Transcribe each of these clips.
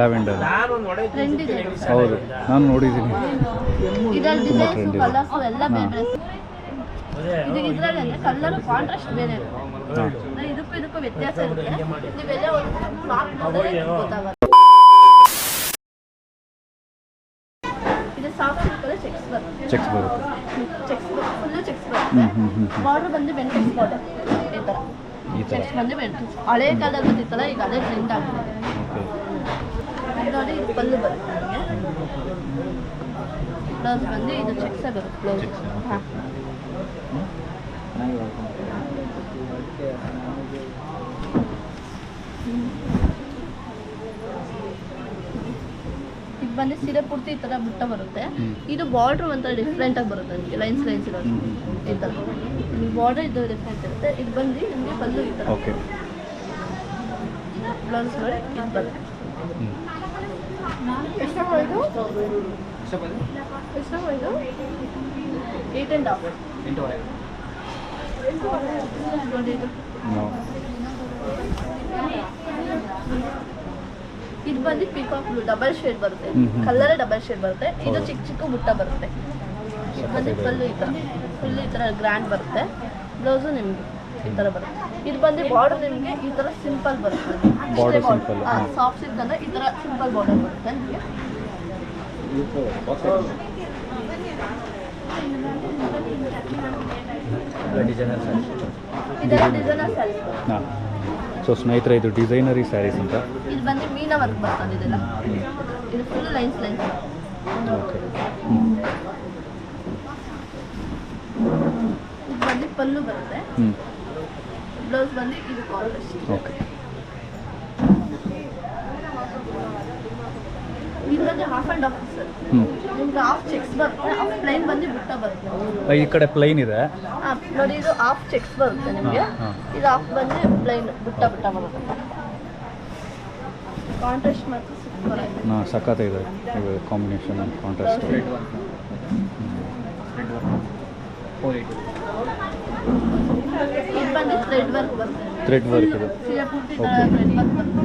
Lavender ಹೌದು ನಾನು ನೋಡಿದ್ದೀನಿ. ತುಂಬಾ ಇದೆ. ಇದರಲ್ಲಿ ಅಂದ್ರೆ ಕಲರ್ ಕಾಂಟ್ರಾಸ್ಟ್ ಬೇರೆ. ಇರುತ್ತೆ ಇದಕ್ಕೂ ಇದಕ್ಕೂ ವ್ಯತ್ಯಾಸ ಇರುತ್ತೆ. ನೀವೆಲ್ಲ ಒಂದು ಮಾರ್ಕ್ ನೋಡಿದ್ರೆ ಗೊತ್ತಾಗುತ್ತೆ ಇದು ಸಾಫ್ಟ್ ಸಿಲ್ಕಲ್ಲಿ ಚೆಕ್ಸ್ ಬರುತ್ತೆ. ಚೆಕ್ಸ್ ಬರುತ್ತೆ. ಚೆಕ್ಸ್ ಫುಲ್ಲು ಚೆಕ್ಸ್ ಬರುತ್ತೆ. ಬಾರ್ಡರ್ ಬಂದು ಬೆಂಟೆಕ್ಸ್ ಬಾರ್ಡರ್ ಈ ಥರ ಈ ಥರ. ಬಂದು ಹಳೆ ಕಾಲದಲ್ಲಿ ಬಂದಿತ್ತಲ್ಲ ಈಗ ಅದೇ ಟ್ರೆಂಡ್ ಆಗಿದೆ. ನೋಡಿ ಇದು ಪಲ್ಲು ಬರುತ್ತೆ ನಿಮಗೆ. ಬ್ಲೌಸ್ ಬಂದು ಇದು ಚೆಕ್ಸ ಬರುತ್ತೆ. ಬ್ಲೌಸ್ Checks, ಹಾಂ. ಇದು ಬಂದು ಸೀರೆ ಪೂರ್ತಿ ಈ ಥರ ಬುಟ್ಟ ಬರುತ್ತೆ. ಇದು ಬಾರ್ಡ್ರ್ ಒಂಥರ ಡಿಫ್ರೆಂಟ್ ಆಗಿ ಬರುತ್ತೆ ನಿಮಗೆ ಲೈನ್ಸ್ ಲೈನ್ಸ್ ಇರೋದು. ಈ ಥರ. ಇಲ್ಲಿ ಬಾರ್ಡರ್ ಇದು ಡಿಫ್ರೆಂಟ್ ಇರುತ್ತೆ. ಇದು ಬಂದು ನಿಮಗೆ ಪಲ್ಲು ಈ ಥರ. ಓಕೆ ಬ್ಲೌಸ್ ನೋಡಿ ಇದು ಬರುತ್ತೆ ಏಯ್ಟ್ ಆ್ಯಂಡ್ ಹಾಫ್ ನೋಡಿ ಇದು. ಇದು ಬಂದು ಪಿಕಾಕ್ ಬ್ಲೂ ಡಬಲ್ ಶೇಡ್ ಬರುತ್ತೆ. ಕಲರ್ ಡಬಲ್ ಶೇಡ್ ಬರುತ್ತೆ. ಇದು. ಚಿಕ್ಕ ಚಿಕ್ಕ ಮುಟ್ಟ ಬರುತ್ತೆ. ಇದು ಬಂದು ಫುಲ್ಲು ಫುಲ್ ಈ ಥರ ಫುಲ್ ಈ ಥರ ಗ್ರ್ಯಾಂಡ್ ಬರುತ್ತೆ. ಬ್ಲೌಸು ನಿಮಗೆ ಈ ಥರ ಬರುತ್ತೆ. ಇದು ಬಂದು ಬಾರ್ಡರ್ ನಿಮಗೆ ಈ ಥರ ಸಿಂಪಲ್ ಬರುತ್ತೆ. ಸಾಫ್ಟ್ ಸಿಲ್ಕ್ ಅಂದರೆ ಈ ಥರ ಸಿಂಪಲ್ ಬಾರ್ಡರ್ ಬರುತ್ತೆ ನಿಮಗೆ. ಇದೆಲ್ಲ ಡಿಸೈನರ್ ಸ್ಯಾರೀಸ್ ಸೊ ಸ್ನೇಹಿತರೆ ಇದು ಡಿಸೈನರಿ ಸ್ಯಾರೀಸ್ ಅಂತ. ಇದು ಬಂದು ಮೀನಾ ವರ್ಕ್ ಬರ್ತದೆ ಇದೆಲ್ಲ. ಇದು ಫುಲ್ ಲೈನ್ಸ್ ಲೈನ್ಸ್ ಓಕೆ ಇದು ಬಂದು ಪಲ್ಲು ಬರುತ್ತೆ. ಬ್ಲೌಸ್ ಬಂದು ಇದು ಕಾಲರ್ ಓಕೆ ಇದು ಬಂದು ಹಾಫ್ ಆ್ಯಂಡ್ ಹಾಫ್ ಸರ್ ಹ್ಞೂ ನಿಮ್ಗೆ ಹಾಫ್ ಚೆಕ್ಸ್ ಬರುತ್ತೆ ಹಾಫ್ ಪ್ಲೈನ್ ಬಂದು ಬುಟ್ಟ ಬರುತ್ತೆ. ಈ ಕಡೆ ಪ್ಲೈನ್ ಇದೆ? ಹಾಂ ನೋಡಿ ಇದು ಹಾಫ್ ಚೆಕ್ಸ್ ಬರುತ್ತೆ ನಿಮಗೆ. ಇದು ಹಾಫ್ ಬಂದು ಪ್ಲೈನ್ ಬುಟ್ಟ ಬುಟ್ಟ ಬರುತ್ತೆ. ಕಾಂಟ್ರಾಸ್ಟ್ ಮಾತ್ರ ಸೂಪರ್ ಆಗಿದೆ. ಹಾಂ ಸಖತ್ತಿದೆ ಇದು ಕಾಂಬಿನೇಷನ್ ಕಾಂಟ್ರಾಸ್ಟ್ ಥ್ರೆಡ್ ವರ್ಕ್ ಇದೆ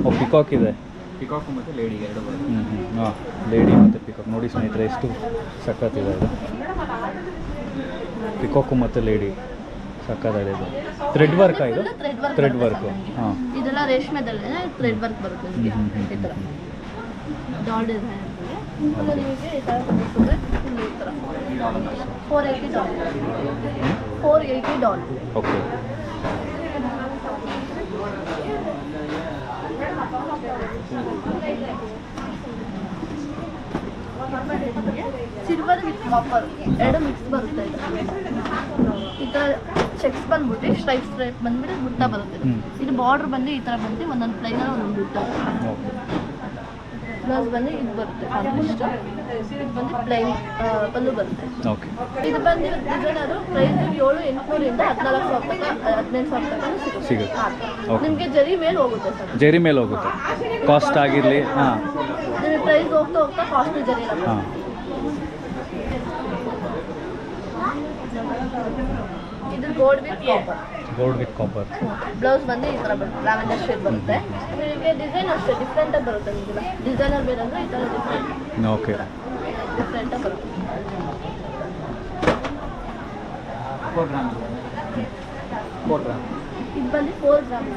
ಓ ಪಿಕಾಕ್ ಇದೆ. ಪಿಕಾಕು ಮತ್ತು ಲೇಡಿ ಎರಡು ಹ್ಞೂ ಹ್ಞೂ ಹಾಂ ಲೇಡಿ ಮತ್ತು ಪಿಕಾಕ್ ನೋಡಿ ಸ್ನೇಹಿತರೆ ಎಷ್ಟು ಸಖತ್ತಿದೆ ಇದು. ಪಿಕಾಕು ಮತ್ತು ಲೇಡಿ ಸಕ್ಕತ್ತಾಗಿದೆ ಇದು. ಥ್ರೆಡ್ ವರ್ಕ್ ಇದು? ಥ್ರೆಡ್ ವರ್ಕ್ ಥ್ರೆಡ್ ವರ್ಕು ಹಾಂ. ಇದೆಲ್ಲ ರೇಷ್ಮೆದಲ್ಲೇ ಥ್ರೆಡ್ ವರ್ಕ್ ಬರುತ್ತೆ ನಿಮಗೆ ಹ್ಮ್, ಹ್ಮ್, ಈ ಥರ doll design four eighty doll four eighty doll okay silver with copper ಎರಡು ಮಿಕ್ಸ್ ಬರುತ್ತೆ ಈ ಥರ ಚೆಕ್ಸ್ ಬಂದ್ಬಿಟ್ಟು ಸ್ಟ್ರೈಪ್ ಸ್ಟ್ರೈಪ್ ಬಂದ್ಬಿಟ್ಟು ಬುಟ್ಟ ಬರುತ್ತೆ. ಇದು. ಬಾರ್ಡರ್ ಬಂದು ಈ ಥರ ಬಂದು ಒಂದೊಂದು ಪ್ಲೈನಲ್ಲಿ ಒಂದೊಂದು ಬುಟ್ಟ ಬ್ಲೌಸ್ ಬಂದು ಇದು ಬರುತ್ತೆ. ಇದು ಬಂದು ಪ್ಲೈನ್ ಪಲ್ಲು ಬರುತ್ತೆ. ಓಕೆ ಇದು ಬಂದು ಡಿಸೈನರು ಪ್ರೈಸ್ ಏಳು ಎಂಟುನೂರಿಂದ ಹದಿನಾಲ್ಕು ಸಾವಿರ ತನಕ ಹದಿನೈದು ಸಾವಿರ ತನಕ ಸಿಗುತ್ತೆ. ಸಿಗುತ್ತೆ. ನಿಮಗೆ ಜರಿ ಮೇಲೆ ಹೋಗುತ್ತೆ ಸರ್. ಜರಿ ಮೇಲೆ ಹೋಗುತ್ತೆ. ಕಾಸ್ಟ್ ಆಗಿರಲಿ ಹಾಂ. ನಿಮಗೆ ಪ್ರೈಸ್ ಹೋಗ್ತಾ ಹೋಗ್ತಾ ಕಾಸ್ಟ್ ಜರಿ ಎಲ್ಲ ಹಾಂ. ಇದು gold with copper gold with copper blouse ಬಂದು ಈ ಥರ ಬರುತ್ತೆ ಲ್ಯಾವೆಂಡರ್ ಶೇಡ್ ಬರುತ್ತೆ. ನಿಮಗೆ ಡಿಸೈನ್ ಅಷ್ಟೇ ಡಿಫ್ರೆಂಟಾಗಿ ಬರುತ್ತೆ ನಿಮಗೆ ಡಿಸೈನರ್ ಬೇರೆ ಅಂದರೆ ಈ ಥರ ಡಿಫ್ರೆಂಟ್ ಓಕೆ ಡಿಫ್ರೆಂಟಾಗಿ ಬರುತ್ತೆ. ಫೋರ್ ಗ್ರಾಮ್ ಫೋರ್ ಗ್ರಾಮ್ ಇದು ಬಂದು ಫೋರ್ ಗ್ರಾಮ್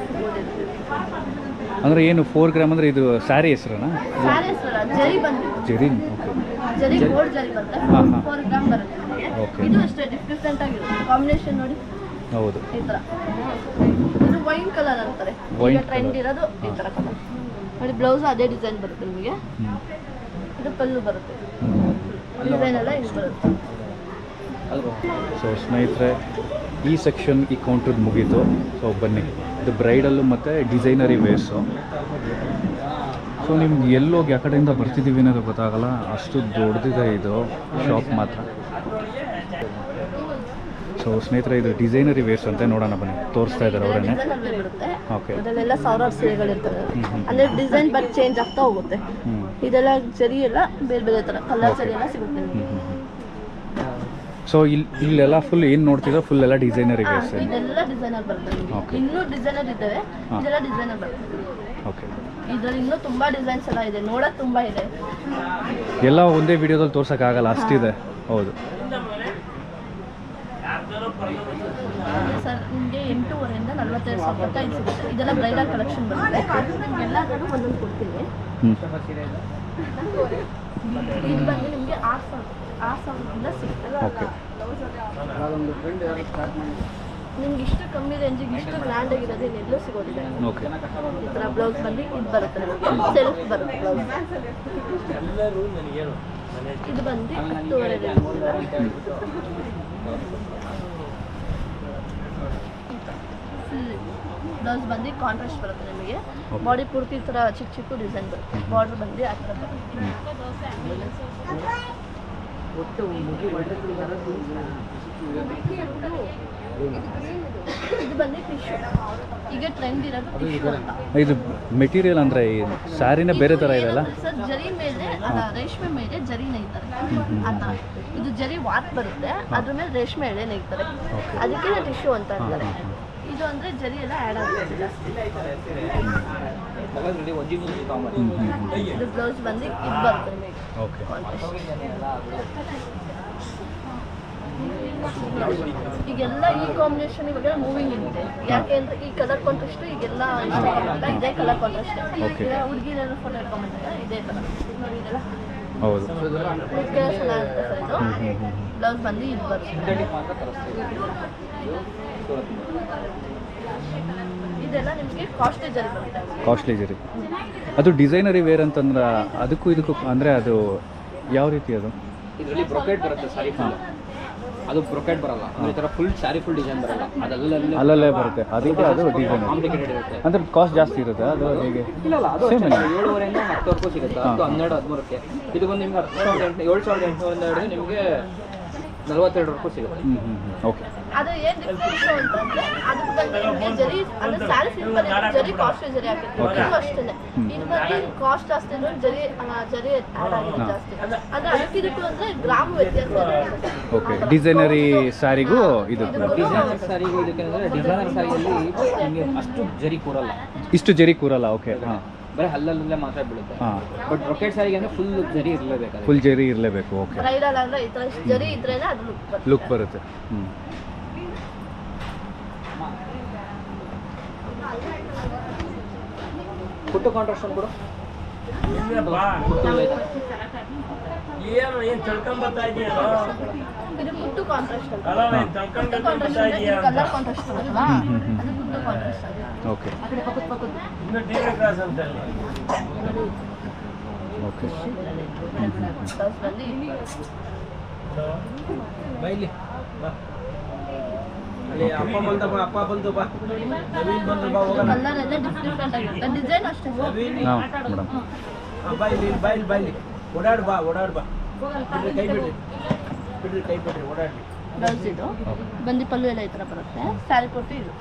ಅಂದರೆ ಏನು ಫೋರ್ ಗ್ರಾಮ್ ಅಂದರೆ ಇದು ಸ್ಯಾರಿ ಹೆಸ್ರನಾ? ಸ್ಯಾರಿ ಹೆಸರಲ್ಲ ಜರಿ ಬಂದು ಜರಿ ಓಕೆ ಜರಿ ಗೋಲ್ಡ್ ಜರಿ ಬರುತ್ತೆ. ಫೋರ್ ಗ್ರಾಮ್ ಬರುತ್ತೆ Okay. ಇದು ಅಷ್ಟೇ ಡಿಫ್ರೆಂಟ್ ಆಗಿರುತ್ತೆ. ಕಾಂಬಿನೇಷನ್ ನೋಡಿ. ಹೌದು. ಈ ಥರ ಇದು ವೈನ್ ಕಲರ್ ಅಂತಾರೆ. Wine ಈಗ ಟ್ರೆಂಡ್ colour. ಇರೋದು ಈ ಥರ ಕಲರ್. ನೋಡಿ ಬ್ಲೌಸ್ ಅದೇ ಡಿಸೈನ್ ಬರುತ್ತೆ ನಿಮಗೆ. ಹ್ಞೂ ಇದು ಪಲ್ಲು ಬರುತ್ತೆ. ಡಿಸೈನ್ ಎಲ್ಲ ಹಿಂಗೆ ಬರುತ್ತೆ. ಸೊ ಸ್ನೇಹಿತರೆ ಈ ಸೆಕ್ಷನ್ ಈ ಕೌಂಟ್ರದ್ದು ಮುಗೀತು. ಸೊ ಬನ್ನಿ. ಇದು ಬ್ರೈಡಲ್ಲು ಮತ್ತು ಡಿಸೈನರಿ ವೇರ್ಸು ಸೊ ನಿಮ್ಗೆ ಎಲ್ಲೋಗಿ ಆ ಕಡೆಯಿಂದ ಬರ್ತಿದ್ದೀವಿ ಅನ್ನೋದು ಗೊತ್ತಾಗಲ್ಲ. ಅಷ್ಟು ದೊಡ್ಡದಿದೆ ಇದು. ಶಾಪ್ ಮಾತ್ರ. ಸೊ ಸ್ನೇಹಿತರೆ ಇದು ಡಿಸೈನರಿ ವೇರ್ಸ್ ಅಂತ ನೋಡೋಣ ಬನ್ನಿ. ತೋರಿಸ್ತಾ ಇದ್ದಾರೆ ಅವರನ್ನೇ ಓಕೆ ಅದಲ್ಲೆಲ್ಲ ಸಾವಿರಾರು ಸೀರೆಗಳಿರ್ತವೆ. ಅಂದರೆ ಡಿಸೈನ್ ಬಟ್ ಚೇಂಜ್ ಆಗ್ತಾ ಹೋಗುತ್ತೆ. ಇದೆಲ್ಲ ಸರಿ ಎಲ್ಲ ಬೇರೆ ಬೇರೆ ಥರ ಕಲರ್ ಸರಿ ಎಲ್ಲ ಸಿಗುತ್ತೆ. ಸೊ ಇಲ್ಲಿ ಇಲ್ಲೆಲ್ಲ ಫುಲ್ ಏನು ನೋಡ್ತಿದ್ರೆ ಫುಲ್ ಎಲ್ಲ ಡಿಸೈನರ್ ಇದೆ ಇದೆಲ್ಲ ಡಿಸೈನರ್ ಬರ್ತದೆ. ಇನ್ನೂ ಡಿಸೈನರ್ ಇದ್ದಾವೆ. ಇದೆಲ್ಲ ಡಿಸೈನರ್ ಬರ್ತದೆ ಓಕೆ ಇದರಲ್ಲಿ ಇನ್ನೂ ತುಂಬಾ ಡಿಸೈನ್ಸ್ ಎಲ್ಲ ಇದೆ. ನೋಡೋಕೆ ತುಂಬಾ ಇದೆ. ಎಲ್ಲ ಒಂದೇ ವಿಡಿಯೋದಲ್ಲಿ ತೋರ್ಸೋಕ್ಕಾಗಲ್ಲ ಅಷ್ಟಿದೆ. ಹೌದು. ಸರ್ ನಿಮಗೆ ಎಂಟೂವರೆಯಿಂದ ನಲ್ವತ್ತೈದು ಸಾವಿರ ರೂಪಾಯಿ ಸಿಗುತ್ತೆ. ಇದೆಲ್ಲ ಬ್ರೈಡಲ್ ಕಲೆಕ್ಷನ್ ಬರುತ್ತೆ. ನಿಮ್ಗೆಲ್ಲರೂ ಒಂದೊಂದು ಕೊಡ್ತೀನಿ. ಇದು ಬಂದು ನಿಮಗೆ ಆರು ಸಾವಿರ ಆರು ಸಾವಿರದಿಂದ ಸಿಗುತ್ತೆ. ನಿಮ್ಗೆ ಇಷ್ಟು ಕಮ್ಮಿ ರೇಂಜಿಗೆ ಇಷ್ಟು ಗ್ರ್ಯಾಂಡ್ ಆಗಿರೋದು ಇನ್ನೆಲ್ಲೂ ಸಿಗೋದಿಲ್ಲ. ಈ ಥರ ಬ್ಲೌಸ್ ಬಂದು ಇದು ಬರುತ್ತೆ ನಿಮಗೆ. ಸೆಲ್ಫ್ ಬರುತ್ತೆ ಬ್ಲೌಸ್ ಇದು ಬಂದು ಹತ್ತುವರೆ ಬ್ಲೌಸ್ ಬಂದು ಕಾಂಟ್ರಾಸ್ಟ್ ಬರುತ್ತೆ ನಿಮಗೆ. ಬಾಡಿ ಪೂರ್ತಿ ಈ ಥರ ಚಿಕ್ಕ ಚಿಕ್ಕ ಡಿಸೈನ್ ಬರುತ್ತೆ. ಬಾರ್ಡರ್ ಬಂದು ಆ ಥರ ಬರುತ್ತೆ. ಇದು ಬಂದು ಟಿಶ್ಯೂ ಈಗ ಟ್ರೆಂಡ್ ಇರೋದು ಟಿಶ್ಯೂ ಅಂತ. ಇದು ಮೆಟೀರಿಯಲ್ ಅಂದರೆ ಸ್ಯಾರಿನೇ ಬೇರೆ ಥರ ಇದೆಲ್ಲ ಸರ್ ಜರಿ ಮೇಲೆ ಅಲ್ಲ ರೇಷ್ಮೆ ಮೇಲೆ ಜರಿ ನೇಯ್ತಾರೆ ಆ ಥರ ಇದು ಜರಿ ವಾತ್ ಬರುತ್ತೆ. ಅದ್ರ ಮೇಲೆ ರೇಷ್ಮೆ ಎಳೆ ನೇಯ್ತಾರೆ ಅದಕ್ಕೆ ಟಿಶ್ಯೂ ಅಂತ ಅಂತಾರೆ ಇದು ಅಂದ್ರೆ ಜರಿ ಎಲ್ಲ ಆ್ಯಡ್ ಆಗುತ್ತೆ ಇದು. ಬ್ಲೌಸ್ ಬಂದು ಇದು ಓಕೆ ಈಗೆಲ್ಲ ಈ ಕಾಂಬಿನೇಷನ್ ಇವಾಗ ಮೂವಿಂಗ್ ಇದೆ. ಯಾಕೆ ಅಂದ್ರೆ ಈ ಕಲರ್ ಕಾಂಟ್ರಾಸ್ಟ್ ಈಗೆಲ್ಲ ಇಷ್ಟ ಇದೇ ಕಲರ್ ಕಾಂಟ್ರಾಸ್ಟ್. ಹುಡುಗಿರೆಲ್ಲ ಫೋಟೋ ಇಟ್ಕೊಂಡ್ಬಂದಾಗ ಇದೇ ತರ ನೋಡಿ ಇದೆಲ್ಲ ಹೌದು. ಮುಖ್ಯ ಇದು ಹ್ಞೂ ಹ್ಞೂ ಹ್ಞೂ ಬ್ಲೌಸ್ ಬಂದು ಇದು ಬರುತ್ತೆ ಇದೆಲ್ಲ ನಿಮಗೆ ಕಾಸ್ಟ್ಲಿ ಜರಿ ಬರುತ್ತೆ ಕಾಸ್ಟ್ಲಿ ಜರಿ ಅದು ಡಿಸೈನರಿ ವೇರ್ ಅಂತಂದ್ರೆ ಅದಕ್ಕೂ ಇದಕ್ಕೂ ಅಂದರೆ ಅದು ಯಾವ ರೀತಿ ಅದು? ಇದರಲ್ಲಿ ಬ್ರೊಕೆಟ್ ಬರುತ್ತೆ ಸಾರಿ ಅದು ಬ್ರೊಕೆಟ್ ಬರಲ್ಲ. ಅಂದ್ರೆ ಈ ತರ ಫುಲ್ ಸ್ಯಾರಿ ಫುಲ್ ಡಿಸೈನ್ ಬರಲ್ಲ. ಅದಲ್ಲೇ ಅಲ್ಲಲ್ಲೇ ಬರುತ್ತೆ. ಅದಕ್ಕೆ ಅದು ಡಿಸೈನ್ ಅಂದ್ರೆ ಇರುತ್ತೆ. ಅಂದರೆ ಕಾಸ್ಟ್ ಜಾಸ್ತಿ ಇರುತ್ತೆ. ಅದು ಹೇಗೆ? ಇಲ್ಲ ಇಲ್ಲ ಅದು Same ಅಷ್ಟೇ. ರಿಂದ ಏಳುವರೆಯಿಂದ ಹತ್ತುವರೆಗೂ ಸಿಗುತ್ತೆ. ಹತ್ತು ಹನ್ನೆರಡು ಹದಿಮೂರಕ್ಕೆ. ಇದು ಬಂದು ನಿಮ್ಗೆ ಹತ್ತು ಸಾವಿರದ ಎಂಟು ಏಳು ಸಾವಿರದ ಎಂಟುನೂರಿಂದ ಹಿಡಿದು ನಿಮಗೆ ನಲವತ್ತೆರಡರವರೆಗೂ ಸಿಗುತ್ತೆ. ಹ್ಞೂ ಹ್ಞೂ ಹ್ಞೂ ಓಕೆ ಅದು ಏನ್ ಡಿಫ್ರೆನ್ಸ್ ಅಂತಂದ್ರೆ ಅದು ಬಂದು ನಿಮಗೆ ಜರಿ ಅಂದ್ರೆ ಸ್ಯಾರಿ ಸಿಂಪಲ್ ಜರಿ ಕಾಸ್ಟ್ ಜರಿ ಆಗುತ್ತೆ ಅಷ್ಟೇ. ಇದು ಅಷ್ಟೇನೆ ಇದು ಬಂದು ಕಾಸ್ಟ್ ಜಾಸ್ತಿ ಅಂದ್ರೆ ಜರಿ ಜರಿ ಆಡ್ ಆಗಿದೆ ಜಾಸ್ತಿ. ಅಂದ್ರೆ ಅದಕ್ಕೆ ಇದಕ್ಕೂ ಅಂದ್ರೆ ಗ್ರಾಮ ವ್ಯತ್ಯಾಸ. ಓಕೆ ಡಿಸೈನರಿ ಸ್ಯಾರಿಗೂ ಇದು ಡಿಸೈನರ್ ಸಾರಿಗೂ ಇದಕ್ಕೆ ಅಂದ್ರೆ ಡಿಸೈನರ್ ಸಾರಿಯಲ್ಲಿ ನಿಮಗೆ ಅಷ್ಟು ಜರಿ ಕೂರಲ್ಲ. ಇಷ್ಟು ಜರಿ ಕೂರಲ್ಲ ಓಕೆ ಹಾಂ. ಬರೀ ಹಲ್ಲಲ್ಲೇ ಮಾತ್ರ ಬೀಳುತ್ತೆ. ಬಟ್ ಬ್ರೊಕೆಟ್ ಸಾರಿಗೆ ಅಂದ್ರೆ ಫುಲ್ ಜರಿ ಇರಲೇಬೇಕು ಫುಲ್ ಜರಿ ಇರಲೇಬೇಕು ಓಕೆ ಜರಿ ಇದ್ರೇನೆ ಅದು ಲುಕ್ ಬರುತ್ತೆ. ಲುಕ್ ಬರುತ್ತೆ. ಹ್ಞೂ ಪುಟ್ಟು ಕಾಂಟ್ರಾಕ್ಷನ್ ಕೊಡು. ಏನು ಏನು ತಿಳ್ಕೊಂಬತ್ತಾ ಇದೆಯಲ್ಲ ಇದು ಪುಟ್ಟು ಕಾಂಟ್ರಾಸ್ಟ್ ಅಂತ ಅಲ್ಲ ನೀನ್ ತಿಳ್ಕೊಂಡು ಕಲರ್. ಅದು ಓಕೆ. ಆ ಕಡೆ ಪಕ್ಕದ ಪಕ್ಕದ. ಇನ್ನು ಅಂತ ಓಕೆ. ಬಂದು ಬೈಲಿ ಬಾ. ಅಲ್ಲಿ ಅಪ್ಪ ಬಂದ ಬಾ ಅಪ್ಪ ಬಂದು ಬಾ. ನವೀನ್ ಬಂದು ಬಾ ಹೋಗೋಣ. ಕಲರ್ ಎಲ್ಲ ಡಿಫ್ರೆಂಟ್ ಆಗಿರುತ್ತೆ ಡಿಸೈನ್ ಅಷ್ಟೇ. ಓಡಾಡು ಬಾ ಓಡಾಡು ಬಾ. ಬಿಡ್ರಿ ಕೈ ಬಿಡ್ರಿ. ಬಿಡ್ರಿ ಕೈ ಬಿಡ್ರಿ ಓಡಾಡ್ಲಿ. ಬ್ಲೌಸ್ ಇದು. ಬಂದಿ ಪಲ್ಲು ಎಲ್ಲ ಈ ಥರ ಬರುತ್ತೆ. ಸ್ಯಾರಿ ಕೊಟ್ಟು ಇದು.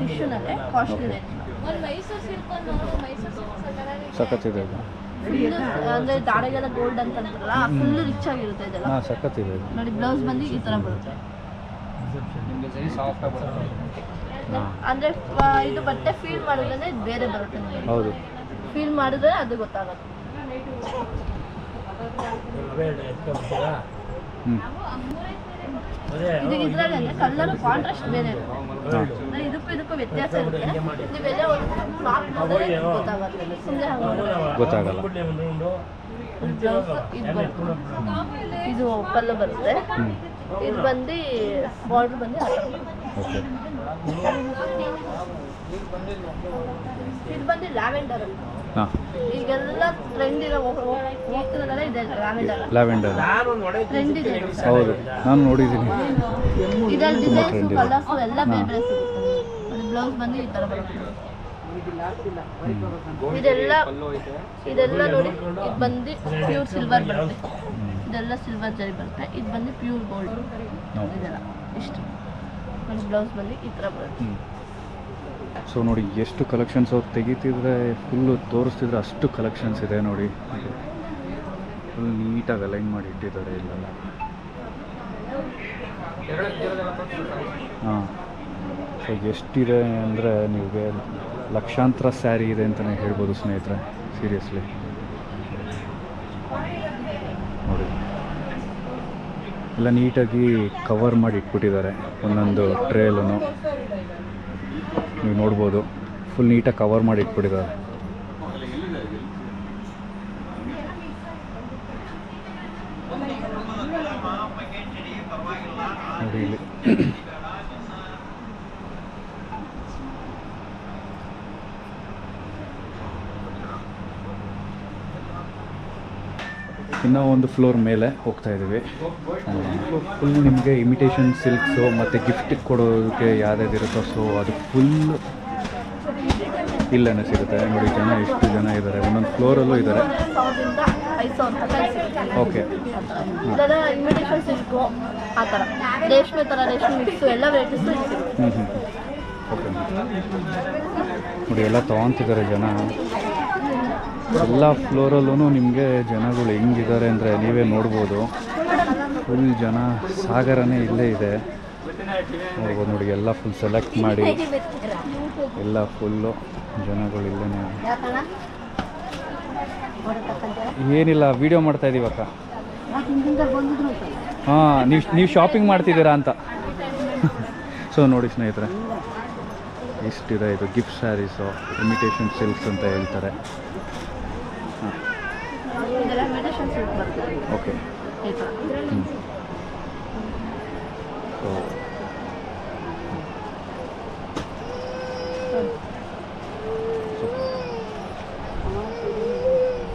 ಟಿಶ್ಯೂನಲ್ಲೇ ಕಾಸ್ಟ್ಲಿ ಸಖತ್ತಿದೆ ಅಂದ್ರೆ ದಾಡೆಗೆಲ್ಲ ಗೋಲ್ಡ್ ಅಂತ ಅಂತಾರಲ್ಲ ಫುಲ್ ರಿಚ್ ಆಗಿರುತ್ತೆ ಇದೆಲ್ಲ. ಹಾಂ ಇದು ನೋಡಿ ಬ್ಲೌಸ್ ಬಂದು ಈ ಥರ ಬರುತ್ತೆ. ಅಂದ್ರೆ ಇದು ಬಟ್ಟೆ ಫೀಲ್ ಮಾಡಿದ್ರೆ ಬೇರೆ ಬರುತ್ತೆ ನಿಮಗೆ ಹೌದು. ಫೀಲ್ ಮಾಡಿದ್ರೆ ಅದು ಗೊತ್ತಾಗುತ್ತೆ. ಹ್ಞೂ ಇದು. ಇದ್ರಲ್ಲಿ ಅಂದ್ರೆ ಕಲರ್ ಕಾಂಟ್ರಾಸ್ಟ್ ಬೇರೆ ಇರುತ್ತೆ. ಅಂದ್ರೆ ಇದಕ್ಕೂ ಇದಕ್ಕೂ ವ್ಯತ್ಯಾಸ ಇರುತ್ತೆ. ನೀವೆಲ್ಲ ಒಂದು ನೋಡಿದ್ರೆ ಗೊತ್ತಾಗುತ್ತೆ ಸುಮ್ಮನೆ ಹಂಗೆ. ಗೊತ್ತಾಗಲ್ಲ. ಇದು ಬರುತ್ತೆ. ಇದು ಪಲ್ಲು ಬರುತ್ತೆ. ಇದು ಬಂದು ಬಾರ್ಡರ್ ಬಂದು ಇದು ಬಂದು ಲ್ಯಾವೆಂಡರ್ ಅಂತ ಹಾಂ. ಈಗೆಲ್ಲ ಟ್ರೆಂಡ್ ಇರೋ ಹೋಗ್- ಹೋಗ್- ಹೋಗ್ತಿರೋದೆಲ್ಲ ಇದೆ ಲ್ಯಾವೆಂಡರ್ ಲ್ಯಾವೆಂಡರ್ ಟ್ರೆಂಡ್ ಇದೆ. ಹೌದು ನಾನು ನೋಡಿದ್ದೀನಿ. ಇದ್ರಲ್ಲಿ ತುಂಬಾ ಡಿಸೈನ್ಸ್ ಇದೆ. ಕಲರ್ಸ್ ಎಲ್ಲ ಬೇರೆ. ಬೇರೆ ಸಿಗುತ್ತೆ. ಬ್ಲೌಸ್ ಬಂದು ಈ ಥರ ಬರುತ್ತೆ. ಇದೆಲ್ಲ ಇದೆಲ್ಲ ನೋಡಿ ಇದು ಬಂದು ಪ್ಯೂರ್ ಸಿಲ್ವರ್ ಬರುತ್ತೆ. ಇದೆಲ್ಲ ಸಿಲ್ವರ್ ಜರಿ ಬರುತ್ತೆ. ಇದು ಬಂದು ಪ್ಯೂರ್ ಗೋಲ್ಡ್. ಇದೆಲ್ಲ. ಇಷ್ಟು. ನೋಡಿ ಬ್ಲೌಸ್ ಬಂದು ಈ ಥರ ಬರುತ್ತೆ. ಸೊ ನೋಡಿ, ಎಷ್ಟು ಕಲೆಕ್ಷನ್ಸ್ ಅವ್ರು ತೆಗಿತಿದ್ರೆ ಫುಲ್ಲು ತೋರಿಸ್ತಿದ್ರೆ ಅಷ್ಟು ಕಲೆಕ್ಷನ್ಸ್ ಇದೆ ನೋಡಿ. ಫುಲ್ ನೀಟಾಗಿ ಅಲೈನ್ ಮಾಡಿ ಇಟ್ಟಿದ್ದಾರೆ ಇಲ್ಲೆಲ್ಲ. ಹಾಂ. ಸೊ ಎಷ್ಟಿದೆ ಅಂದರೆ ನಿಮಗೆ ಲಕ್ಷಾಂತರ ಸ್ಯಾರಿ ಇದೆ ಅಂತಲೇ ಹೇಳ್ಬೋದು ಸ್ನೇಹಿತರೆ ಸೀರಿಯಸ್ಲಿ ನೋಡಿ. ಎಲ್ಲ ನೀಟಾಗಿ ಕವರ್ ಮಾಡಿ ಇಟ್ಬಿಟ್ಟಿದ್ದಾರೆ ಒಂದೊಂದು ಟ್ರೇಲೂ ನೀವು ನೋಡ್ಬೋದು. ಫುಲ್ ನೀಟಾಗಿ ಕವರ್ ಮಾಡಿ ಇಟ್ಬಿಟ್ಟಿದ್ದಾರೆ ನೋಡಿ ಇಲ್ಲಿ ಇನ್ನೂ ಒಂದು ಫ್ಲೋರ್ ಮೇಲೆ ಹೋಗ್ತಾ ಇದ್ದೀವಿ. ಫುಲ್ ನಿಮಗೆ ಇಮಿಟೇಷನ್ ಸಿಲ್ಕ್ಸು ಮತ್ತು ಗಿಫ್ಟ್ ಕೊಡೋದಕ್ಕೆ ಯಾವ್ದು ಇರುತ್ತೋ ಸೊ ಅದು ಫುಲ್ ಇಲ್ಲೇ ಸಿಗುತ್ತೆ. ನೋಡಿ ಜನ ಎಷ್ಟು ಜನ ಇದ್ದಾರೆ. ಒಂದೊಂದು ಫ್ಲೋರಲ್ಲೂ ಇದ್ದಾರೆ. ಓಕೆ ಇದೆಲ್ಲ ಇಮಿಟೇಷನ್ ಸಿಲ್ಕು ಆ ಥರ ರೇಷ್ಮೆ ಥರ ರೇಷ್ಮೆ ಮಿಕ್ಸು ಎಲ್ಲ ವೆರೈಟೀಸು ಹ್ಞೂ ಹ್ಞೂ ಓಕೆ ನೋಡಿ ಎಲ್ಲ ತೊಗೊತಿದ್ದಾರೆ ಜನ. ಎಲ್ಲ ಫ್ಲೋರಲ್ಲೂ ನಿಮಗೆ ಜನಗಳು ಹೆಂಗಿದ್ದಾರೆ ಅಂದರೆ ನೀವೇ ನೋಡ್ಬೋದು. ಫುಲ್ ಜನ ಸಾಗರನೇ ಇಲ್ಲೇ ಇದೆ. ನೋಡ್ಬೋದು ನೋಡಿ, ಎಲ್ಲ ಫುಲ್ ಸೆಲೆಕ್ಟ್ ಮಾಡಿ. ಎಲ್ಲ ಫುಲ್ಲು ಜನಗಳು ಇಲ್ಲೇ ಏನಿಲ್ಲ ವಿಡಿಯೋ ಮಾಡ್ತಾ ಇದೀವಿ ಅಕ್ಕ. ಹಾಂ, ನೀವು ನೀವು ಶಾಪಿಂಗ್ ಮಾಡ್ತಿದ್ದೀರಾ ಅಂತ. ಸೊ ನೋಡಿ ಸ್ನೇಹಿತರೆ ಇಷ್ಟಿದೆ ಇದು ಗಿಫ್ಟ್ ಸ್ಯಾರೀಸು ಇಮಿಟೇಷನ್ ಸಿಲ್ಕ್ಸ್ ಅಂತ ಹೇಳ್ತಾರೆ ಇದೆಲ್ಲ ಇಮಿಟೇಷನ್ ಸಿಲ್ಕ್ ಬರ್ತದೆ ಓಕೆ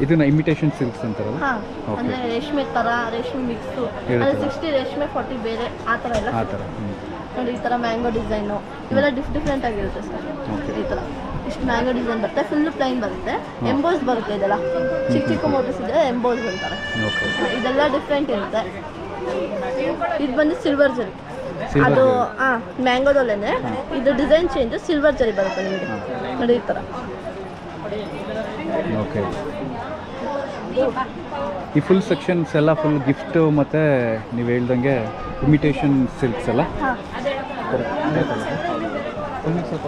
ಇದನ್ನ ಇಮಿಟೇಷನ್ ಸಿಲ್ಕ್ಸ್ ಅಂತಾರಲ್ಲ? ಅಂದ್ರೆ ರೇಷ್ಮೆ ತರ ರೇಷ್ಮೆ ಮಿಕ್ಸು. ಅಂದರೆ ಸಿಕ್ಸ್ಟಿ ರೇಷ್ಮೆ ಫಾರ್ಟಿ ಬೇರೆ ಆ ತರ ಎಲ್ಲ ಆ ತರ ನೋಡಿ ಈ ತರ ಮ್ಯಾಂಗೋ ಡಿಸೈನು ಇವೆಲ್ಲ ಡಿಫ್ ಡಿಫ್ರೆಂಟ್ ಆಗಿರುತ್ತೆ ಸರ್. ಈ ಥರ ಇಷ್ಟು ಮ್ಯಾಂಗೋ ಡಿಸೈನ್ ಬರುತ್ತೆ. ಫುಲ್ ಪ್ಲೈನ್ ಬರುತ್ತೆ. ಎಂಬೋಸ್ ಬರುತ್ತೆ ಇದೆಲ್ಲ. ಚಿಕ್ಕ ಚಿಕ್ಕ ಮೋಟರ್ಸ್ ಇದೆ ಎಂಬೋಸ್ ಅಂತಾರೆ. ಓಕೆ ಇದೆಲ್ಲ ಡಿಫ್ರೆಂಟ್ ಇರುತ್ತೆ. ಇದು ಬಂದು ಸಿಲ್ವರ್ ಜರಿ. ಅದು ಹಾ ಮ್ಯಾಂಗೋದಲ್ಲೇನೆ. ಇದು ಡಿಸೈನ್ ಚೇಂಜ್ ಸಿಲ್ವರ್ ಜರಿ ಬರುತ್ತೆ ನಿಮಗೆ. ನೋಡಿ ಈ ಥರ ಓಕೆ ಈ ಫುಲ್ ಸೆಕ್ಷನ್ಸ್ ಎಲ್ಲ ಫುಲ್ ಗಿಫ್ಟ್ ಮತ್ತು ನೀವು ಹೇಳ್ದಂಗೆ ಇಮಿಟೇಷನ್ ಸಿಲ್ಕ್ಸ್ ಎಲ್ಲ? ಮಿಕ್ಸರ್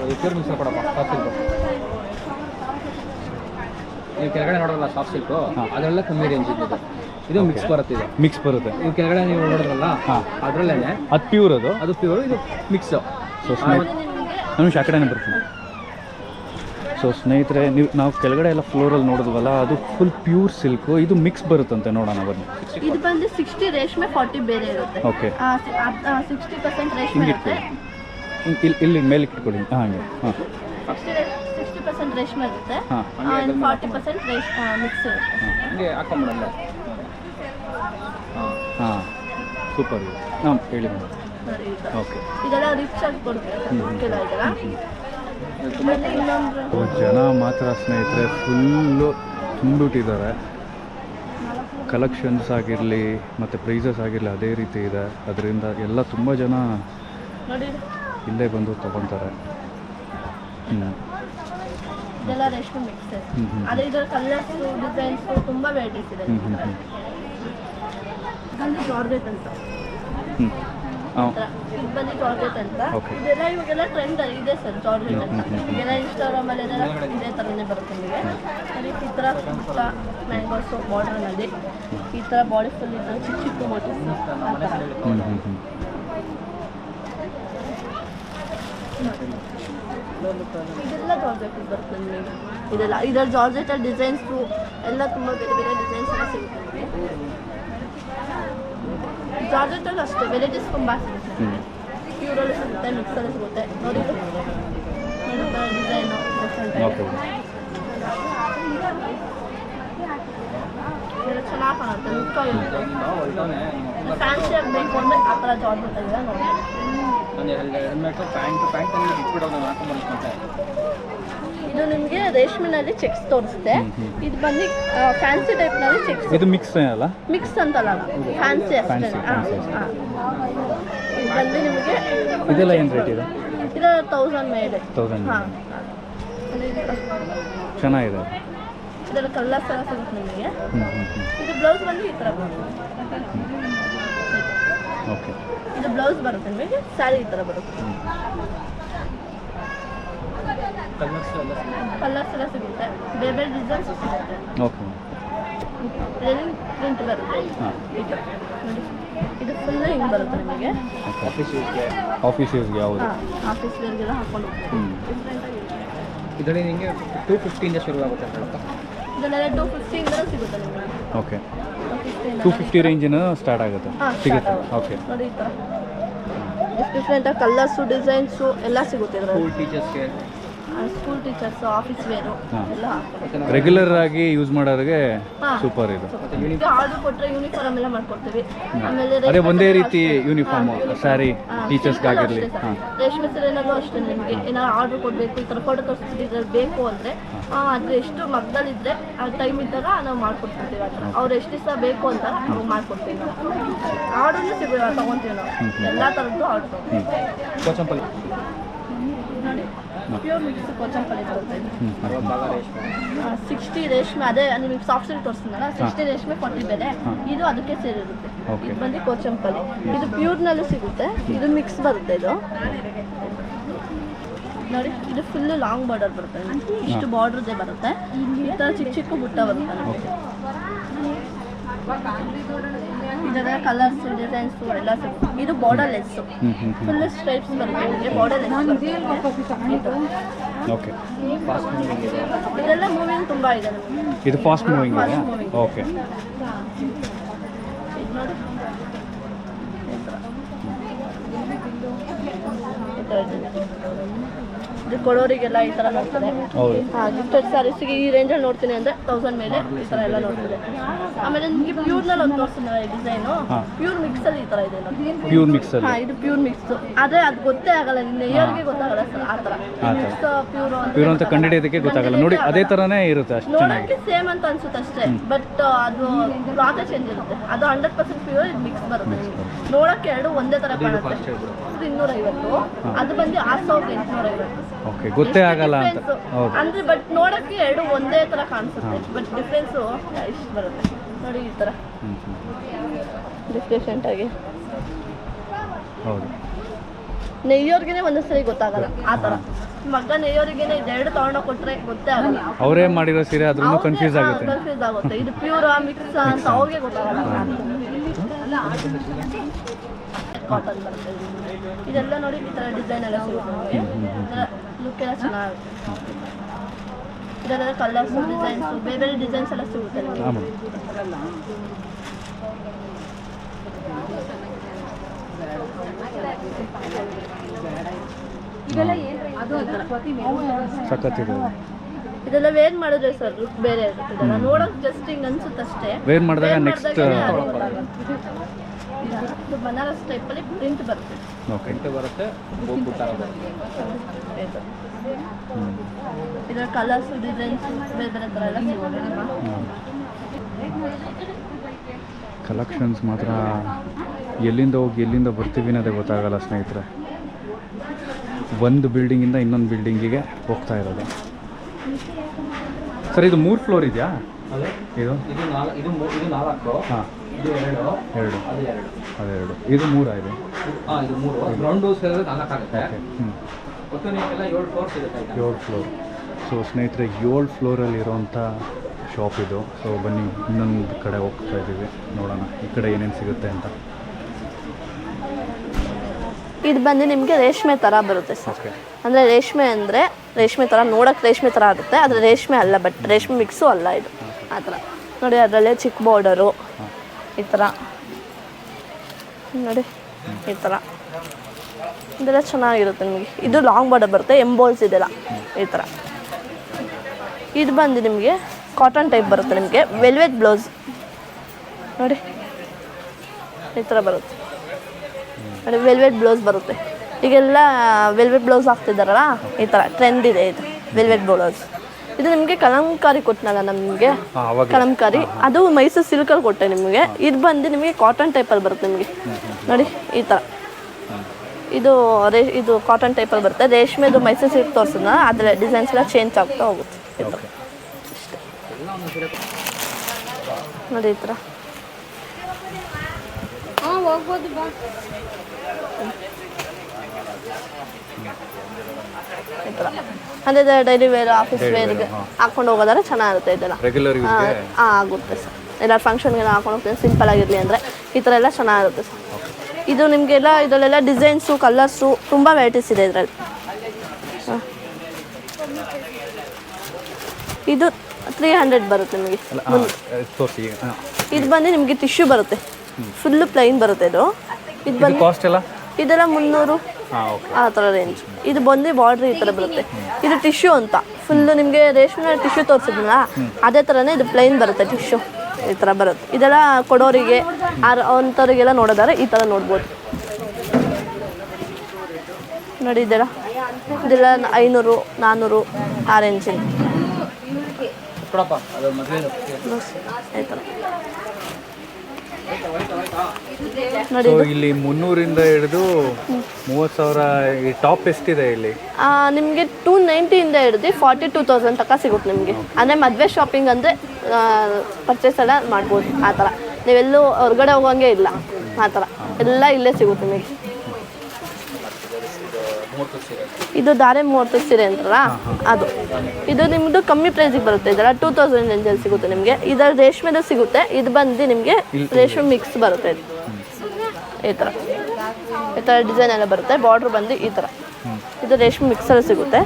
ಕೊಡಪ್ಪ. ನೀವು ಕೆಳಗಡೆ ನೋಡೋಲ್ಲ ಸಾಫ್ಟ್ ಸಿಲ್ಕು ಅದರಲ್ಲೇ ಕಮ್ಮಿ ರೇಂಜ್ ಇದೆ ಇದು. ಮಿಕ್ಸ್ ಬರುತ್ತೆ ಇದು. ಮಿಕ್ಸ್ ಬರುತ್ತೆ. ನೀವು ಕೆಳಗಡೆ ನೀವು ನೋಡಿದ್ರಲ್ಲ ಹಾಂ. ಅದರಲ್ಲೇ ಅದು ಪ್ಯೂರ್ ಅದು? ಅದು ಪ್ಯೂರ್ ಇದು ಮಿಕ್ಸ್ ಸೊ ಆ ಕಡೆನೇ ಬರ್ತೀನಿ. ಸೊ ಸ್ನೇಹಿತರೆ ನೀವು ನಾವು ಕೆಳಗಡೆ ಎಲ್ಲ ಫ್ಲೋರಲ್ಲಿ ನೋಡಿದ್ವಲ್ಲ ಅದು ಫುಲ್ ಪ್ಯೂರ್ ಸಿಲ್ಕು ಇದು ಮಿಕ್ಸ್ ಬರುತ್ತಂತೆ ನೋಡೋಣ ಬನ್ನಿ. ಇದು ಬಂದು ಸಿಕ್ಸ್ಟಿ ರೇಷ್ಮೆ ಫಾರ್ಟಿ ಬೇರೆ ಇರುತ್ತೆ. ಓಕೆ ಸಿಕ್ಸ್ಟಿ ಪರ್ಸೆಂಟ್ ರೇಷ್ಮೆ ಇಲ್ಲಿ ಇಲ್ಲಿ ಮೇಲೆ ಇಟ್ಕೊಳ್ಳಿ. ಹಾಂ ಹಾಗೆ. ಹಾಂ. ಪರ್ಸೆಂಟ್ ರೇಷ್ಮೆ ಇರುತ್ತೆ ಹಾಂ ಫಾರ್ಟಿ ಪರ್ಸೆಂಟ್ ರೇಷ್ ಮಿಕ್ಸ್ ಇರುತ್ತೆ. ಹಂಗೆ ಹಾಕೊಂಬಿಡಲ್ಲ ಹಾಂ ಸೂಪರ್ ಹಾಂ ಹೇಳಿ ಮೇಡಮ್. ನೋಡಿ ಓಕೆ ಇದೆಲ್ಲ ರಿಚ್ ಆಗಿ ಜನ ಮಾತ್ರ ಸ್ನೇಹಿತರೆ ಫುಲ್ಲು ತುಂಬಿಟ್ಟಿದ್ದಾರೆ. ಕಲೆಕ್ಷನ್ಸ್ ಆಗಿರಲಿ ಮತ್ತು ಪ್ರೈಸಸ್ ಆಗಿರಲಿ ಅದೇ ರೀತಿ ಇದೆ. ಅದರಿಂದ ಎಲ್ಲ ತುಂಬ ಜನ ಇಲ್ಲೇ ಬಂದು ತಗೊತಾರೆ ಹ್ಞೂ ಇದೆಲ್ಲ ರೇಷ್ಮೆ ಮಿಕ್ಸ್ ಆದರೆ ಇದರ ಕಲರ್ಸ್ ಡಿಸೈನ್ಸ್ ತುಂಬಾ ವೆರೈಟೀಸ್ ಇದೆ. ಬಂದು ಇದೊಂದು ಜಾರ್ಜೆಟ್ ಅಂತ. ಇದು ಬಂದು ಜಾರ್ಜೆಟ್ ಅಂತ. ಇದೆಲ್ಲ ಇವಾಗೆಲ್ಲ ಟ್ರೆಂಡ್ ಇದೆ ಸರ್ ಜಾರ್ಜೆಟ್ ಅಂತ ಈಗೆಲ್ಲ ಹ್ಮ್. ಇದೆಲ್ಲ ಅಲ್ಲಿ ಇದೇ ಥರನೇ ಬರುತ್ತೆ ನಿಮಗೆ. ಅದೇ ಈ ಥರ ಪುಟ್ಟ ಮ್ಯಾಂಗೋಸ್ ಬಾರ್ಡರ್ನಲ್ಲಿ ಈ ಥರ ಬಾಡಿ ಫುಲ್ ಇದೆ ಚಿಕ್ಕ ಚಿಕ್ಕ ಮೋಟಿವ್ಸ್ ಆ ಥರ ಹ್ಞೂ ಹ್ಞೂ ಹ್ಞೂ ಇದೆಲ್ಲ ಜಾರ್ಜೆಟ್ ಬರುತ್ತೆ ನಿಮಗೆ ಇದೆಲ್ಲ ಇದರ ಜಾರ್ಜೆಟ್ ಡಿಸೈನ್ಸು ಎಲ್ಲ ತುಂಬ ಬೇರೆ ಬೇರೆ ಡಿಸೈನ್ಸ್ ಎಲ್ಲ ಸಿಗುತ್ತೆ ನಿಮಗೆ ಜಾರ್ಜೆಟಲ್ಲಿ ಅಷ್ಟೇ ವೆರೈಟೀಸ್ ತುಂಬ ಸಿಗುತ್ತೆ ಹ್ಞೂ ಪ್ಯೂರಲ್ಲಿ ಸಿಗುತ್ತೆ ಮಿಕ್ಸಲ್ಲಿ ಸಿಗುತ್ತೆ ನೋಡಿ ಇದು ಡಿಸೈನು ಡಿಫ್ರೆಂಟ್ ಓಕೆ ಚೆನ್ನಾಗಿ ಕಾಣುತ್ತೆ ಲುಕ್ ಇರುತ್ತೆ ಫ್ಯಾನ್ಸಿ ಆಗಬೇಕು ಅಂದರೆ ಆ ಥರ ಜಾರ್ಜೆಟ್ ಇದೆ ನೋಡಿ ಒಂದು ಹೆಲ್ಮೆಟ್ ಪ್ಯಾಂಟ್ ಪ್ಯಾಂಟ್ ನಾನು ಹಾಕೊಂಡ್ಬಂದ್ಕೊಂಡೆ ಇದು ನಿಮಗೆ ರೇಷ್ಮೆನಲ್ಲಿ ಚೆಕ್ಸ್ ತೋರಿಸುತ್ತೆ. ಇದು ಬಂದು ಫ್ಯಾನ್ಸಿ ಟೈಪ್ನಲ್ಲಿ ಚೆಕ್ಸ್ ಇದು ಮಿಕ್ಸ್ ಅಲ್ಲ? ಮಿಕ್ಸ್ ಅಂತಲ್ಲ ಫ್ಯಾನ್ಸಿ ಅಷ್ಟೇ. ಇದು ಬಂದು ನಿಮಗೆ ಇದೆಲ್ಲ ಏನು ರೇಟ್ ಇದೆ? ಇದು ತೌಸಂಡ್ ಮೇಲೆ. ತೌಸಂಡ್ ಹಾಂ. ಚೆನ್ನಾಗಿದೆ. ಇದರ ಕಲರ್ಸ್ ಎಲ್ಲ ಸಿಗುತ್ತೆ ನಿಮಗೆ. ಇದು ಬ್ಲೌಸ್ ಬಂದು ಈ ಥರ ಬರುತ್ತೆ. ಓಕೆ. ಇದು ಬ್ಲೌಸ್ ಬರುತ್ತೆ ನಿಮಗೆ ಸ್ಯಾರಿ ಈ ಥರ ಬರುತ್ತೆ. ಕಲರ್ಸ್ ಎಲ್ಲ ಸಿಗುತ್ತೆ. ಬೇರೆ ಬೇರೆ ಡಿಸೈನ್ಸ್ ಸಿಗುತ್ತೆ. ಓಕೆ. ಇದರಲ್ಲಿ ಪ್ರಿಂಟ್ ಬರುತ್ತೆ. ಹಾಂ. ಇದು. ನೋಡಿ. ಇದು ಫುಲ್ ಹಿಂಗೆ ಬರುತ್ತೆ ನಿಮಗೆ. ಆಫೀಸ್ ಯೂಸ್ಗೆ ಆಫೀಸ್ ಯೂಸ್ಗೆ ಯಾವುದು ಹಾಂ ಆಫೀಸ್ ವೇರ್ಗೆಲ್ಲ ಹಾಕೊಂಡು ಹೋಗ್ತೀವಿ ಹ್ಞೂ ಇದರಲ್ಲಿ ನಿಮಗೆ ಟೂ ಫಿಫ್ಟಿಯಿಂದ ಶುರು ಆಗುತ್ತೆ ಇದನ್ನೆಲ್ಲ ಟೂ ಫಿಫ್ಟಿಯಿಂದ ಸಿಗುತ್ತೆ ನಿಮಗೆ. ಓಕೆ. ಟೂ ಫಿಫ್ಟಿ ರೇಂಜಿನ ಸ್ಟಾರ್ಟ್ ಆಗುತ್ತೆ. ಸಿಗುತ್ತೆ. ಓಕೆ ನೋಡಿ ಈ ಥರ. ಡಿಫ್ರೆಂಟ್ ಕಲರ್ಸು ಡಿಸೈನ್ಸು ಎಲ್ಲ ಸಿಗುತ್ತೆ ಸ್ಕೂಲ್ ಟೀಚರ್ಸ್ ಆಫೀಸ್ ವೇರು ಎಲ್ಲ ಹಾಕ್ತಾರೆ. ರೆಗ್ಯುಲರ್ ಆಗಿ ಯೂಸ್ ಮಾಡೋರಿಗೆ ಹಾ. ಸೂಪರ್ ಇದು. ಈಗ ಆರ್ಡರ್ ಕೊಟ್ಟರೆ ಯೂನಿಫಾರ್ಮ್ ಎಲ್ಲ ಮಾಡ್ಕೊಡ್ತೀವಿ. ಆಮೇಲೆ ಅದೇ ಒಂದೇ ರೀತಿ ಯೂನಿಫಾರ್ಮ್ ಸಾರಿ. ಸ್ಯಾರಿ ಹಾ. ರೇಷ್ಮೆ ಸೀರೆನಾದ್ರು ಅಷ್ಟೇ ನಿಮಗೆ? ಏನಾದ್ರು ಆರ್ಡರ್ ಕೊಡಬೇಕು? ಈ ಥರ ಫೋಟೋ ಬೇಕು ಅಂದರೆ ಅದು ಎಷ್ಟು ಮಗ್ದಲ್ಲಿದ್ದರೆ ಆ ಟೈಮ್ ಇದ್ದಾಗ ನಾವು ಆ ಥರ ಅವ್ರು ಎಷ್ಟು ದಿವಸ ಬೇಕು ಅಂತ ನಾವು ಮಾಡ್ಕೊಡ್ತೀವಿ ನಾವು. ಆರ್ಡರ್ನು ಸಿಗ ತೊಗೊತೀವಿ ನಾವು. ಎಲ್ಲ ಥರದ್ದು ಆರ್ಡರ್ ಪ್ಯೂರ್ ಮಿಕ್ಸ್ ಅರವತ್ತು ಭಾಗ ರೇಷ್ಮೆ. ಸಿಕ್ಸ್ಟಿ ರೇಷ್ಮೆ ಅದೇ ನಿಮಗೆ ಸಾಫ್ಟ್ ಸಿಲ್ಕ್ ತೋರಿಸ್ತೀನಲ್ಲ ಸಿಕ್ಸ್ಟಿ ರೇಷ್ಮೆ ಕೊಟ್ಟಿದ್ದೇನೆ. ಇದು ಅದಕ್ಕೆ ಸೇರಿರುತ್ತೆ. ಇದು ಬಂದು ಕೋಚಂಪಲ್ಲಿ ಇದು ಪ್ಯೂರ್ನಲ್ಲೂ ಸಿಗುತ್ತೆ. ಇದು ಮಿಕ್ಸ್ ಬರುತ್ತೆ ಇದು. ನೋಡಿ ಇದು ಫುಲ್ ಲಾಂಗ್ ಬಾರ್ಡರ್ ಬರುತ್ತೆ. ಇಷ್ಟು ಬಾರ್ಡ್ರದೇ ಬರುತ್ತೆ. ಈ ಥರ ಚಿಕ್ಕ ಚಿಕ್ಕ ಬುಟ್ಟ ಬರುತ್ತೆ ಇದರ ಕಲರ್ಸ್ ಡಿಸೈನ್ಸು ಎಲ್ಲ ಸಿಗುತ್ತೆ ಇದು ಬಾರ್ಡರ್ ಲೆಸ್ಸು ಹ್ಞೂ ಹ್ಞೂ ಹ್ಞೂ ಫುಲ್ ಸ್ಟ್ರೈಪ್ಸ್ ಬರುತ್ತೆ ನಿಮಗೆ border less okay fast moving ಇದೆ. ಇದೆಲ್ಲ ಮೂವಿಂಗ್ ತುಂಬ ಇದೆ. ನಮಗೆ ಇದು ಫಾಸ್ಟ್ ಮೂವಿಂಗ್ Fast ಇದೆಯಾ moving. ಓಕೆ ಇದು ನೋಡಿ. ಈ. ಈ ಕೊಡೋರಿಗೆಲ್ಲ ಈ ಥರ ನೋಡ್ತಾರೆ. ಈ ಗಿಫ್ಟೆಡ್ ಅಲ್ಲಿ ಈ ರೇಂಜಲ್ಲಿ ನೋಡ್ತೀನಿ ಅಂದರೆ ತೌಸಂಡ್ ಮೇಲೆ ಈ ಥರ ಎಲ್ಲ ನೋಡ್ತಾರೆ. ಆಮೇಲೆ ನಿಮಗೆ ಪ್ಯೂರ್ನಲ್ಲಿ ಒಂದು ತೋರಿಸ್ತೀನಿ ಡಿಸೈನು ಪ್ಯೂರ್ ಪ್ಯೂರ್ ಮಿಕ್ಸಲ್ಲಿ ಈ ತರ ಇದೆ ನೋಡಿ. ಪ್ಯೂರ್ ಮಿಕ್ಸ್ ಹಾಂ ಇದು ಪ್ಯೂರ್ ಮಿಕ್ಸ್ ಆದರೆ ಅದು ಗೊತ್ತೇ ಆಗಲ್ಲ ನೇಯರ್ಗೆ ಗೊತ್ತಾಗಲ್ಲ ಸರ್ ಆ ಥರ. ಮಿಕ್ಸ್ ಪ್ಯೂರ್ ಪ್ಯೂರ್ ಅಂತ ಕಂಡಿಡಿಯೋದಕ್ಕೆ ಗೊತ್ತಾಗಲ್ಲ. ನೋಡಿ ಅದೇ ತರನೇ ಇರುತ್ತೆ ಅಷ್ಟೇ ನೋಡಕ್ಕೆ ಸೇಮ್ ಅಂತ ಅನ್ಸುತ್ತೆ ಅಷ್ಟೇ. ಬಟ್ ಅದು ಕ್ಲಾತ್ ಚೇಂಜ್ ಇರುತ್ತೆ. ಅದು ಹಂಡ್ರೆಡ್ ಪರ್ಸೆಂಟ್ ಪ್ಯೂರ್ ಇದು ಮಿಕ್ಸ್ ಬರುತ್ತೆ. ನೋಡಕ್ಕೆ ಎರಡು ಒಂದೇ ತರ ಕಾಣುತ್ತೆ. ಇನ್ನೂರೈವತ್ತು. ಅದು ಬಂದು ಆರು ಸಾವಿರದ ಎಂಟುನೂರೈವತ್ತು. ಓಕೆ ಗೊತ್ತೇ ಆಗಲ್ಲ ಅಂತ. ಹೌದು ಅಂದ್ರೆ ಬಟ್ ನೋಡಕ್ಕೆ ಎರಡು ಒಂದೇ ತರ ಕಾಣಿಸುತ್ತೆ. ಬಟ್ ಡಿಫ್ರೆನ್ಸು ಇಷ್ಟು ಬರುತ್ತೆ. ನೋಡಿ ಈ ತರ. ಡಿಫ್ರೆಂಟ್ ಆಗಿ. ಹೌದು. ನೆಯ್ಯೋರ್ಗೆ ಒಂದೊಂದ್ಸರಿ ಗೊತ್ತಾಗಲ್ಲ ಆ ತರ. ಮಗ ನೆಯ್ಯೋರಿಗೇನೆ ಇದೆರಡು ತಗೊಂಡೋಗಿ ಕೊಟ್ರೆ ಗೊತ್ತೇ ಆಗಲ್ಲ. ಅವರೇ ಮಾಡಿರೋ ಸೀರೆ ಅದ್ರೂ ಕನ್ಫ್ಯೂಸ್ ಆಗುತ್ತೆ. ಕನ್ಫ್ಯೂಸ್ ಆಗುತ್ತೆ. ಇದು ಪ್ಯೂರ್ ಮಿಕ್ಸ್ ಅಂತ ಅವ್ರಿಗೆ ಗೊತ್ತಾಗಲ್ಲ. ಕಾಟನ್ ಇದೆಲ್ಲ ನೋಡಿ ಈ ತರ ಡಿಸೈನ್ ಎಲ್ಲ ಸಿಗುತ್ತೆ. ಲುಕ್ ಎಲ್ಲ ಚೆನ್ನಾಗಿರುತ್ತೆ. ಇದೆಲ್ಲ ಕಲರ್ಸ್ ಡಿಸೈನ್ಸ್ ಬೇರೆ ಬೇರೆ ಡಿಸೈನ್ಸ್ ಎಲ್ಲ ಸಿಗುತ್ತೆ ಸಖತ್ತಿದೆ ಇದೆಲ್ಲ ವೇರ್ ಮಾಡಿದ್ರೆ ಸರ್ ಲುಕ್ ಬೇರೆ ಇರುತ್ತೆ. ಇದೆಲ್ಲ ನೋಡೋಕೆ ಜಸ್ಟ್ ಹಿಂಗ್ ಅನ್ಸುತ್ತೆ ಅಷ್ಟೇ ವೇರ್ ಮಾಡಿದಾಗ ನೆಕ್ಸ್ಟ್. ಇದು ಬನಾರಸ್ ಟೈಪಲ್ಲಿ ಪ್ರಿಂಟ್ ಬರುತ್ತೆ. ಓಕೆ. ಎಂಟು ಬರುತ್ತೆ ಹೋಗ್ಬಿಟ್ಟ ಇದು. ಹ್ಞೂ ಇದರ ಕಲರ್ಸ್ ಡಿಸೈನ್ಸ್ ಬೇರೆ ಬೇರೆ ಥರ ಎಲ್ಲ ಸಿಗುತ್ತೆ ಕಲೆಕ್ಷನ್ಸ್ ಮಾತ್ರ ಎಲ್ಲಿಂದ ಹೋಗಿ ಎಲ್ಲಿಂದ ಬರ್ತೀವಿ ಅನ್ನೋದೇ ಗೊತ್ತಾಗಲ್ಲ ಸ್ನೇಹಿತರೆ. ಒಂದು ಬಿಲ್ಡಿಂಗಿಂದ ಇನ್ನೊಂದು ಬಿಲ್ಡಿಂಗಿಗೆ ಹೋಗ್ತಾ ಇರೋದು. ಸರ್ ಇದು ಮೂರು ಫ್ಲೋರ್ ಇದೆಯಾ? ಇದು? ಇದು ನಾಲ್ಕು ಇದು ನಾಲ್ಕು. ಹಾಂ. ಇದು ಎರಡು. ಎರಡು. ಅದು ಎರಡು. ಅದೆರಡು ಇದು ಮೂರಾ ಇದು? ಹಾಂ ಇದು ಮೂರು. ಗ್ರೌಂಡು ಸೇರಿದ್ರೆ ನಾಲ್ಕು ಆಗುತ್ತೆ. ಓಕೆ. ಹ್ಞೂ ಒಟ್ಟು ನಿಮಗೆಲ್ಲ ಏಳು ಫ್ಲೋರ್ ಇರುತ್ತೆ ಆಯ್ತಾ ಏಳು ಫ್ಲೋರ್ ಸೊ ಸ್ನೇಹಿತರೆ ಏಳು ಫ್ಲೋರಲ್ಲಿ ಇರೋವಂಥ ಶಾಪ್ ಇದು. ಸೊ ಬನ್ನಿ ಇನ್ನೊಂದು ಕಡೆ ಹೋಗ್ತಾ ಇದ್ದೀವಿ. ನೋಡೋಣ ಈ ಕಡೆ ಏನೇನು ಸಿಗುತ್ತೆ ಅಂತ. ಇದು ಬಂದು ನಿಮಗೆ ರೇಷ್ಮೆ ಥರ ಬರುತ್ತೆ ಸರ್. ಓಕೆ ಅಂದರೆ ರೇಷ್ಮೆ ಅಂದರೆ ರೇಷ್ಮೆ ಥರ ನೋಡೋಕೆ ರೇಷ್ಮೆ ಥರ ಆಗುತ್ತೆ. ಆದರೆ ರೇಷ್ಮೆ ಅಲ್ಲ ಬಟ್ ರೇಷ್ಮೆ ಮಿಕ್ಸು ಅಲ್ಲ ಇದು. ಆ ಥರ ನೋಡಿ ಅದರಲ್ಲೇ ಚಿಕ್ಕ ಬಾರ್ಡರು ಈ ಥರ. ನೋಡಿ, ಈ ಥರ. ಇದೆಲ್ಲ ಚೆನ್ನಾಗಿರುತ್ತೆ ನಿಮಗೆ. ಇದು ಲಾಂಗ್ ಬಾರ್ಡರ್ ಬರುತ್ತೆ ಎಂಬೋಲ್ಸ್ ಇದೆಲ್ಲ, ಈ ಥರ. ಇದು ಬಂದು ನಿಮಗೆ ಕಾಟನ್ ಟೈಪ್ ಬರುತ್ತೆ ನಿಮಗೆ ವೆಲ್ವೆಟ್ ಬ್ಲೌಸ್ ನೋಡಿ, ಈ ಥರ ಬರುತ್ತೆ. ನೋಡಿ ವೆಲ್ವೆಟ್ ಬ್ಲೌಸ್ ಬರುತ್ತೆ. ಈಗೆಲ್ಲ ವೆಲ್ವೆಟ್ ಬ್ಲೌಸ್ ಹಾಕ್ತಿದ್ದಾರಲ್ಲ, ಈ ಥರ ಟ್ರೆಂಡ್ ಇದೆ ಇದು ವೆಲ್ವೆಟ್ ಬ್ಲೌಸ್ ಇದು ನಿಮಗೆ ಕಲಂಕಾರಿ ಕೊಟ್ಟನಲ್ಲ ನಮಗೆ? ಕಲಂಕಾರಿ? ಅದು ಮೈಸೂರು ಸಿಲ್ಕಲ್ಲಿ ಕೊಟ್ಟೆ ನಿಮಗೆ. ಇದು ಬಂದು ನಿಮಗೆ ಕಾಟನ್ ಟೈಪಲ್ಲಿ ಬರುತ್ತೆ ನಿಮಗೆ. ನೋಡಿ ಈ ಥರ ಇದು ರೇ ಇದು ಕಾಟನ್ ಟೈಪಲ್ಲಿ ಬರುತ್ತೆ. ರೇಷ್ಮೆದು ಮೈಸೂರು ಸಿಲ್ಕ್ ತೋರಿಸಿದ ಅದರ ಡಿಸೈನ್ಸ್ ಎಲ್ಲ ಚೇಂಜ್ ಆಗ್ತಾ ಹೋಗುತ್ತೆ. ನೋಡಿ ಈ ಥರ ಹಾಂ ಹೋಗ್ಬೋದು ಬಾ. ಈ ಥರ ಅಂದರೆ ಡೈಲಿ ವೇರ್ ಆಫೀಸ್ ವೇರ್ಗೆ ಹಾಕೊಂಡು ಹೋಗೋದಾದ್ರೆ ಚೆನ್ನಾಗಿರುತ್ತೆ ಇದೆಲ್ಲ. ರೆಗ್ಯುಲರ್ ಹಾಂ ಆಗುತ್ತೆ ಸರ್. ಎಲ್ಲ ಫಂಕ್ಷನ್ಗೆಲ್ಲ ಹಾಕೊಂಡು ಹೋಗ್ತೀನಿ ಸಿಂಪಲ್ ಆಗಿರಲಿ ಅಂದರೆ ಈ ಥರ ಎಲ್ಲ ಚೆನ್ನಾಗಿರುತ್ತೆ ಸರ್. ಇದು ನಿಮಗೆಲ್ಲ ಇದರಲ್ಲೆಲ್ಲ ಡಿಸೈನ್ಸು ಕಲರ್ಸು ತುಂಬ ವೆರೈಟೀಸ್ ಇದೆ ಇದರಲ್ಲಿ. ಇದು ತ್ರೀ ಹಂಡ್ರೆಡ್ ಬರುತ್ತೆ ನಿಮಗೆ. ಹಾಂ ಇದು ಬಂದು ನಿಮಗೆ ಟಿಶ್ಯೂ ಬರುತ್ತೆ. ಫುಲ್ಲು ಪ್ಲೈನ್ ಬರುತ್ತೆ ಇದು. ಇದು ಬಂದು ಇದೆಲ್ಲ ಮುನ್ನೂರು. ಹಾಂ ಆ ಥರ ರೇಂಜ್ ಇದು ಬಂದು ಬಾರ್ಡ್ರ್ ಈ ಥರ ಬರುತ್ತೆ. ಇದು ಟಿಶ್ಯೂ ಅಂತ. ಫುಲ್ಲು ನಿಮಗೆ ರೇಷ್ಮೆ ಟಿಶ್ಯೂ ತೋರಿಸಿದ್ನಲ್ಲ ಅದೇ ಥರನೇ ಇದು ಪ್ಲೈನ್ ಬರುತ್ತೆ ಟಿಶ್ಯೂ ಈ ಥರ ಬರುತ್ತೆ. ಇದೆಲ್ಲ ಕೊಡೋರಿಗೆ ಆರ್ ಅಂಥವ್ರಿಗೆಲ್ಲ ನೋಡೋದಾರೆ ಈ ಥರ ನೋಡ್ಬೋದು. ನೋಡಿ ಇದೆಲ್ಲ. ಇದೆಲ್ಲ ಐನೂರು ನಾನ್ನೂರು ಆ ರೇಂಜಿನ ಈ ಥರ. ಸೊ ಇಲ್ಲಿ ಮುನ್ನೂರಿಂದ ಹಿಡಿದು ಮೂವತ್ತು ಸಾವಿರ ಈ ಟಾಪ್ ಎಷ್ಟಿದೆ ಇಲ್ಲಿ? ನಿಮಗೆ ಟೂ ನೈಂಟಿಯಿಂದ ಹಿಡಿದು ಫಾರ್ಟಿ ಟೂ ತೌಸಂಡ್ ತನಕ ಸಿಗುತ್ತೆ ನಿಮಗೆ. ಅಂದರೆ ಮದುವೆ ಶಾಪಿಂಗ್ ಅಂದರೆ ಪರ್ಚೇಸ್ ಎಲ್ಲ ಮಾಡ್ಬೋದು ಆ ಥರ. ನೀವೆಲ್ಲೂ ಹೊರಗಡೆ ಹೋಗೋಂಗೆ ಇಲ್ಲ ಆ ಥರ. ಎಲ್ಲ ಇಲ್ಲೇ ಸಿಗುತ್ತೆ ನಿಮಗೆ. ಇದು ದಾರೆ ಮೂವತ್ತು ಸೀರೆ ಅಂತಾರಲ್ಲ ಅದು. ಇದು ನಿಮ್ಮದು ಕಮ್ಮಿ ಪ್ರೈಸಿಗೆ ಬರುತ್ತೆ. ಇದರ ಟೂ ತೌಸಂಡ್ ರೇಂಜಲ್ಲಿ ಸಿಗುತ್ತೆ ನಿಮಗೆ. ಇದರ ರೇಷ್ಮೆದು ಸಿಗುತ್ತೆ. ಇದು ಬಂದು ನಿಮಗೆ ರೇಷ್ಮೆ ಮಿಕ್ಸ್ ಬರುತ್ತೆ ಇದು. ಈ ಥರ ಈ ಥರ ಡಿಸೈನ್ ಎಲ್ಲ ಬರುತ್ತೆ. ಬಾರ್ಡ್ರ್ ಬಂದು ಈ ಥರ ಇದು ರೇಷ್ಮೆ ಮಿಕ್ಸಲ್ಲಿ ಸಿಗುತ್ತೆ.